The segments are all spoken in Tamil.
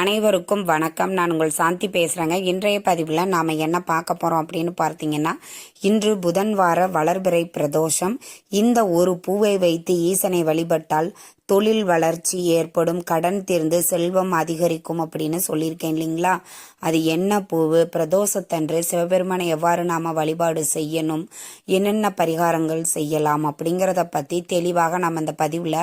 அனைவருக்கும் வணக்கம். நான் உங்கள் சாந்தி பேசுகிறேங்க இன்றைய பதிவில் நாம் என்ன பார்க்க போகிறோம் அப்படின்னு பார்த்தீங்கன்னா இன்று புதன் வார வளர்பிறை பிரதோஷம். இந்த ஒரு பூவை வைத்து ஈசனை வழிபட்டால் தொழில் வளர்ச்சி ஏற்படும் கடன் தீர்ந்து செல்வம் அதிகரிக்கும் அப்படின்னு சொல்லியிருக்கேன் இல்லைங்களா? அது என்ன பூவு? பிரதோஷத்தன்று சிவபெருமானை எவ்வாறு நாம் வழிபாடு செய்யணும்? என்னென்ன பரிகாரங்கள் செய்யலாம் அப்படிங்கிறத பற்றி தெளிவாக நம்ம இந்த பதிவில்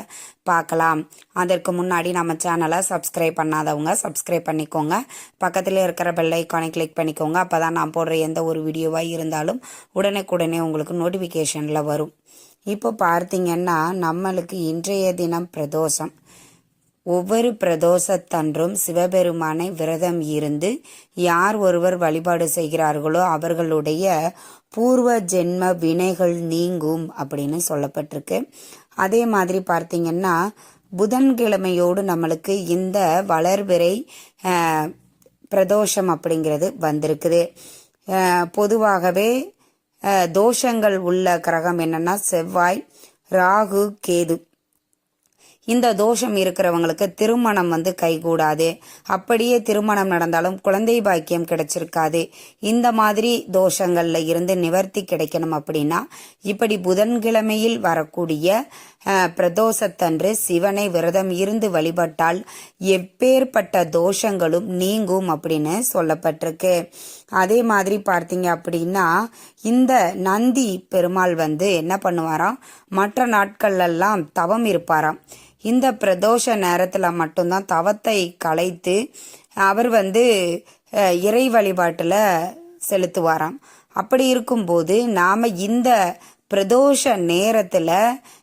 பார்க்கலாம். அதற்கு முன்னாடி நம்ம சேனலை சப்ஸ்கிரைப் பண்ணாதவங்க சப்ஸ்கிரைப் பண்ணிக்கோங்க. பக்கத்தில் இருக்கிற பெல் ஐக்கானை கிளிக் பண்ணிக்கோங்க. அப்போ தான் நான் போடுற எந்த ஒரு வீடியோவாக இருந்தாலும் உடனுக்குடனே உங்களுக்கு நோட்டிஃபிகேஷனில் வரும். இப்போ பார்த்தீங்கன்னா நம்மளுக்கு இன்றைய தினம் பிரதோஷம். ஒவ்வொரு பிரதோஷத்தன்றும் சிவபெருமானை விரதம் இருந்து யார் ஒருவர் வழிபாடு செய்கிறார்களோ அவர்களுடைய பூர்வ ஜென்ம வினைகள் நீங்கும் அப்படின்னு சொல்லப்பட்டிருக்கு. அதே மாதிரி பார்த்தீங்கன்னா புதன்கிழமையோடு நம்மளுக்கு இந்த வளர்பிறை அஹ், பிரதோஷம் அப்படிங்கிறது வந்திருக்குது. அஹ், பொதுவாகவே அஹ், தோஷங்கள் உள்ள கிரகம் என்னன்னா செவ்வாய் ராகு கேது. இந்த தோஷம் இருக்கிறவங்களுக்கு திருமணம் வந்து கைகூடாது. அப்படியே திருமணம் நடந்தாலும் குழந்தை பாக்கியம் கிடைச்சிருக்காது. இந்த மாதிரி தோஷங்கள்ல இருந்து நிவர்த்தி கிடைக்கணும் அப்படின்னா இப்படி புதன்கிழமையில் வரக்கூடிய பிரதோஷத்தன்று சிவனை விரதம் இருந்து வழிபட்டால் எப்பேற்பட்ட தோஷங்களும் நீங்கும் அப்படின்னு சொல்லப்பட்டிருக்கு. அதே மாதிரி பார்த்தீங்க அப்படின்னா இந்த நந்தி பெருமாள் வந்து என்ன பண்ணுவாராம்? மற்ற நாட்கள்லாம் தவம் இருப்பாராம். இந்த பிரதோஷ நேரத்தில் மட்டும்தான் தவத்தை கலைத்து அவர் வந்து இறை வழிபாட்டில் செலுத்துவாராம். அப்படி இருக்கும்போது நாம் இந்த பிரதோஷ நேரத்தில்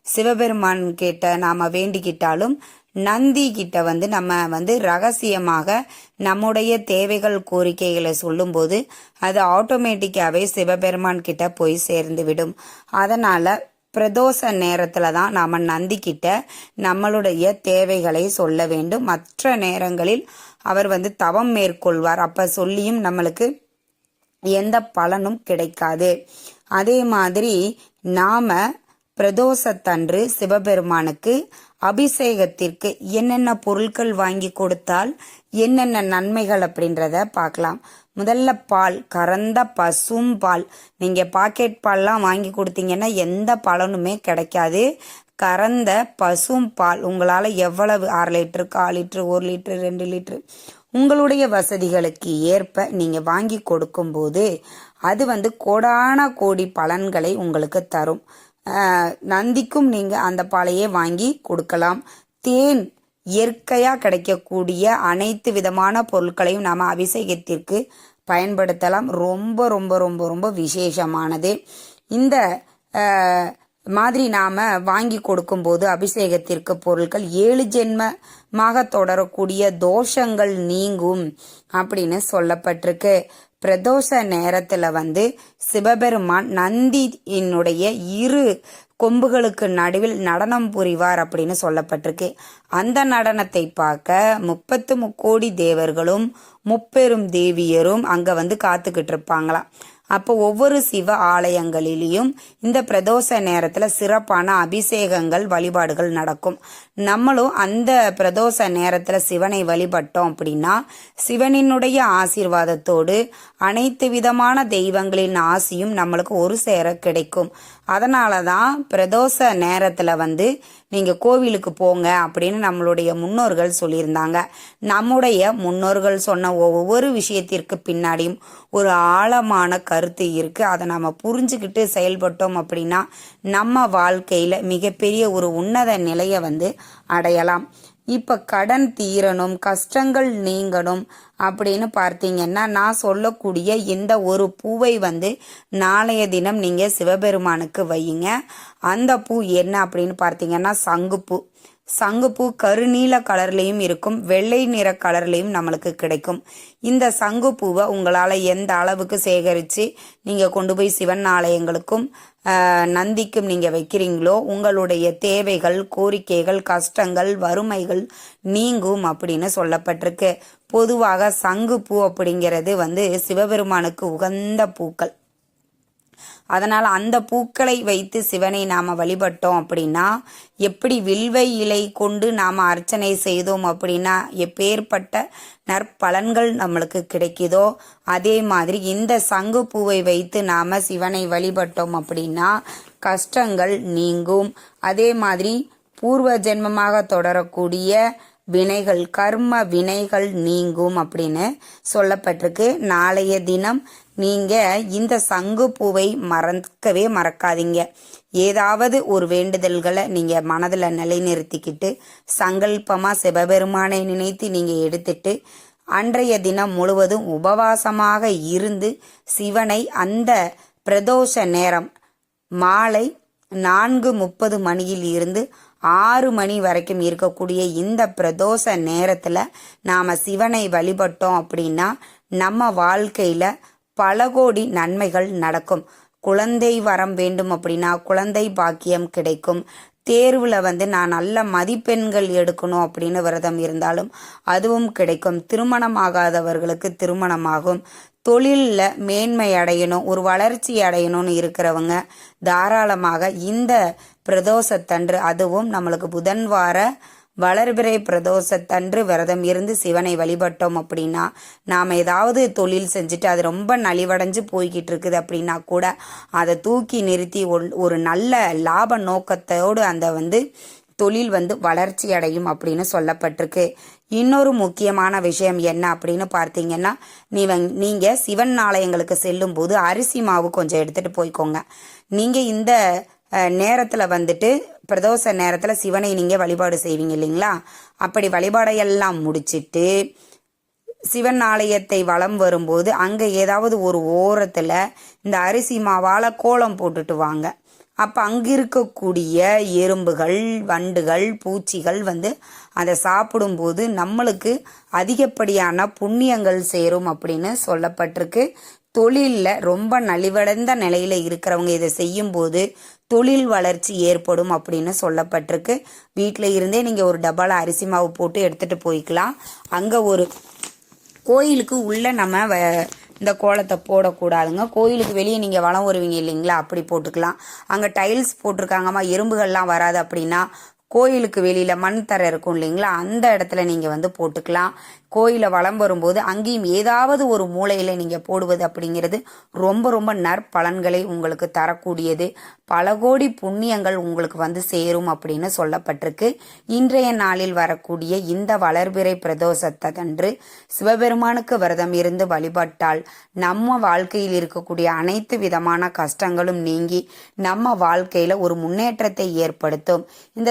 சிவபெருமான் கிட்ட நாம் வேண்டிக்கிட்டாலும் நந்தி கிட்ட வந்து நம்ம வந்து ரகசியமாக நம்முடைய தேவைகள் கோரிக்கைகளை சொல்லும்போது அது ஆட்டோமேட்டிக்காவே சிவபெருமான் கிட்ட போய் சேர்ந்து விடும். அதனால பிரதோஷ நேரத்துல தான் நாம நந்திக்கிட்ட நம்மளுடைய தேவைகளை சொல்ல வேண்டும். மற்ற நேரங்களில் அவர் வந்து தவம் மேற்கொள்வார். அப்ப சொல்லியும் நம்மளுக்கு எந்த பலனும் கிடைக்காது. அதே மாதிரி நாம பிரதோஷத்தன்று சிவபெருமானுக்கு அபிஷேகத்திற்கு என்னென்ன பொருட்கள் வாங்கி கொடுத்தால் என்னென்ன நன்மைகள் அப்படின்றத பார்க்கலாம். முதல்ல பால் கறந்த பசும் பால். நீங்கள் பாக்கெட் பால்லாம் வாங்கி கொடுத்தீங்கன்னா எந்த பலனுமே கிடைக்காது. கறந்த பசும் பால் உங்களால் எவ்வளவு அரை லிட்டரு கால் லிட்டரு ஒரு லிட்டரு ரெண்டு லிட்ரு உங்களுடைய வசதிகளுக்கு ஏற்ப நீங்கள் வாங்கி கொடுக்கும்போது அது வந்து கோடான கோடி பலன்களை உங்களுக்கு தரும். நந்திக்கும் நீங்கள் அந்த பாலையே வாங்கி கொடுக்கலாம். தேன் இயற்கையாக கிடைக்கக்கூடிய அனைத்து விதமான பொருட்களையும் நாம் அபிஷேகத்திற்கு பயன்படுத்தலாம். ரொம்ப ரொம்ப ரொம்ப ரொம்ப விசேஷமானது. இந்த மாதிரி நாம வாங்கி கொடுக்கும்போது அபிஷேகத்திற்கு பொருட்கள் ஏழு ஜென்மமாக தொடரக்கூடிய தோஷங்கள் நீங்கும் அப்படின்னு சொல்லப்பட்டிருக்கு. பிரதோஷ நேரத்துல வந்து சிவபெருமான் நந்தியினுடைய இரு கொம்புகளுக்கு நடுவில் நடனம் புரிவார் அப்படின்னு சொல்லப்பட்டிருக்கு. அந்த நடனத்தை பார்க்க முப்பத்து முக்கோடி தேவர்களும் முப்பெரும் தேவியரும் அங்கே வந்து காத்துக்கிட்டு இருப்பாங்களாம் அப்போ ஒவ்வொரு சிவ ஆலயங்களிலேயும் இந்த பிரதோஷ நேரத்தில் சிறப்பான அபிஷேகங்கள் வழிபாடுகள் நடக்கும். நம்மளும் அந்த பிரதோஷ நேரத்தில் சிவனை வழிபட்டோம் அப்படின்னா சிவனினுடைய ஆசீர்வாதத்தோடு அனைத்து விதமான தெய்வங்களின் ஆசியும் நம்மளுக்கு ஒரு சேர கிடைக்கும். அதனால தான் பிரதோஷ நேரத்தில் வந்து நீங்கள் கோவிலுக்கு போங்க அப்படின்னு நம்மளுடைய முன்னோர்கள் சொல்லியிருந்தாங்க. நம்முடைய முன்னோர்கள் சொன்ன ஒவ்வொரு விஷயத்திற்கு பின்னாடியும் ஒரு ஆழமான கருத்து இருக்குது அதை நம்ம புரிஞ்சுக்கிட்டு செயல்பட்டோம் அப்படின்னா நம்ம வாழ்க்கையில் மிகப்பெரிய ஒரு உன்னத நிலையை வந்து அடையலாம். இப்போ கடன் தீரணும் கஷ்டங்கள் நீங்கணும் அப்படின்னு பார்த்தீங்கன்னா நான் சொல்லக்கூடிய இந்த ஒரு பூவை வந்து நாளைய தினம் நீங்கள் சிவபெருமானுக்கு வையுங்க. அந்த பூ என்ன அப்படின்னு பார்த்தீங்கன்னா சங்குப்பூ. சங்குப்பூ கருநீல கலர்லேயும் இருக்கும் வெள்ளை நிற கலர்லேயும் நம்மளுக்கு கிடைக்கும். இந்த சங்குப்பூவை உங்களால் எந்த அளவுக்கு சேகரித்து நீங்கள் கொண்டு போய் சிவன் ஆலயங்களுக்கும் நந்திக்கும் நீங்கள் வைக்கிறீங்களோ உங்களுடைய தேவைகள் கோரிக்கைகள் கஷ்டங்கள் வறுமைகள் நீங்கும் அப்படின்னு சொல்லப்பட்டிருக்கு. பொதுவாக சங்குப்பூ அப்படிங்கிறது வந்து சிவபெருமானுக்கு உகந்த பூக்கள். அதனால் அந்த பூக்களை வைத்து சிவனை நாம் வழிபட்டோம் அப்படின்னா எப்படி வில்வை இலை கொண்டு நாம் அர்ச்சனை செய்தோம் அப்படின்னா எப்பேற்பட்ட நற்பலன்கள் நம்மளுக்கு கிடைக்குதோ அதே மாதிரி இந்த சங்கு பூவை வைத்து நாம் சிவனை வழிபட்டோம் அப்படின்னா கஷ்டங்கள் நீங்கும். அதே மாதிரி பூர்வ ஜென்மமாக தொடரக்கூடிய வினைகள் கர்ம வினைகள் நீங்கும் அப்படின்னு சொல்லப்பட்டிருக்கு. நாளைய தினம் நீங்கள் இந்த சங்கு பூவை மறக்கவே மறக்காதீங்க. ஏதாவது ஒரு வேண்டுதல்களை நீங்கள் மனதில் நிலைநிறுத்திக்கிட்டு சங்கல்பமாக சிவபெருமானை நினைத்து நீங்கள் எடுத்துட்டு அன்றைய தினம் முழுவதும் உபவாசமாக இருந்து சிவனை அந்த பிரதோஷ நேரம் மாலை நான்கு முப்பது மணியில் இருந்து ஆறு மணி வரைக்கும் இருக்கக்கூடிய இந்த பிரதோஷ நேரத்தில் நாம் சிவனை வழிபட்டோம் அப்படின்னா நம்ம வாழ்க்கையில் பல கோடி நன்மைகள் நடக்கும். குழந்தை வரம் வேண்டும் அப்படின்னா குழந்தை பாக்கியம் கிடைக்கும். தேர்வில் வந்து நான் நல்ல மதிப்பெண்கள் எடுக்கணும் அப்படின்னு விரதம் இருந்தாலும் அதுவும் கிடைக்கும். திருமணமாகாதவர்களுக்கு திருமணமாகும். தொழிலில் மேன்மை அடையணும் ஒரு வளர்ச்சி அடையணும்னு இருக்கிறவங்க தாராளமாக இந்த பிரதோஷத்தன்று அதுவும் நம்மளுக்கு புதன் வார வளர்பிறை பிரதோஷத்தன்று விரதம் இருந்து சிவனை வழிபட்டோம் அப்படின்னா நாம் ஏதாவது தொழில் செஞ்சுட்டு அது ரொம்ப நலிவடைஞ்சு போய்கிட்டு இருக்குது அப்படின்னா கூட அதை தூக்கி நிறுத்தி ஒரு நல்ல லாப நோக்கத்தோடு அந்த வந்து தொழில் வந்து வளர்ச்சி அடையும் அப்படின்னு சொல்லப்பட்டிருக்கு. இன்னொரு முக்கியமான விஷயம் என்ன அப்படின்னு பார்த்தீங்கன்னா நீ நீங்கள் சிவன் ஆலயங்களுக்கு செல்லும் போது அரிசி மாவு கொஞ்சம் எடுத்துகிட்டு போய்க்கோங்க. நீங்கள் இந்த நேரத்தில் வந்துட்டு பிரதோஷ நேரத்தில் சிவனை நீங்கள் வழிபாடு செய்வீங்க இல்லைங்களா? அப்படி வழிபாடையெல்லாம் முடிச்சிட்டு சிவன் ஆலயத்தை வலம் வரும்போது அங்கே ஏதாவது ஒரு ஓரத்தில் இந்த அரிசி மாவால் கோலம் போட்டுட்டு வாங்க. அப்போ அங்கே இருக்கக்கூடிய எறும்புகள் வண்டுகள் பூச்சிகள் வந்து அதை சாப்பிடும்போது நம்மளுக்கு அதிகப்படியான புண்ணியங்கள் சேரும் அப்படின்னு சொல்லப்பட்டிருக்கு. தொழிலில் ரொம்ப நலிவடைந்த நிலையில் இருக்கிறவங்க இதை செய்யும்போது தொழில் வளர்ச்சி ஏற்படும் அப்படின்னு சொல்லப்பட்டிருக்கு. வீட்டில் இருந்தே நீங்கள் ஒரு டப்பாவில் அரிசி மாவு போட்டு எடுத்துகிட்டு போய்க்கலாம். அங்கே ஒரு கோயிலுக்கு உள்ளே நம்ம இந்த கோலத்தை போடக்கூடாதுங்க. கோயிலுக்கு வெளியே நீங்கள் வளம் வருவீங்க இல்லைங்களா? அப்படி போட்டுக்கலாம். அங்கே டைல்ஸ் போட்டிருக்காங்கம்மா. எறும்புகள்லாம் வராது அப்படின்னா கோயிலுக்கு வெளியில் மண் தர இருக்கும் இல்லைங்களா? அந்த இடத்துல நீங்கள் வந்து போட்டுக்கலாம். கோயிலை வளம் வரும்போது அங்கேயும் ஏதாவது ஒரு மூலையில் நீங்கள் போடுவது அப்படிங்கிறது ரொம்ப ரொம்ப நற்பலன்களை உங்களுக்கு தரக்கூடியது. பல கோடி புண்ணியங்கள் உங்களுக்கு வந்து சேரும் அப்படின்னு சொல்லப்பட்டிருக்கு. இன்றைய நாளில் வரக்கூடிய இந்த வளர்பிறை பிரதோஷத்தை அன்று சிவபெருமானுக்கு விரதம் இருந்து வழிபட்டால் நம்ம வாழ்க்கையில் இருக்கக்கூடிய அனைத்து விதமான கஷ்டங்களும் நீங்கி நம்ம வாழ்க்கையில் ஒரு முன்னேற்றத்தை ஏற்படுத்தும். இந்த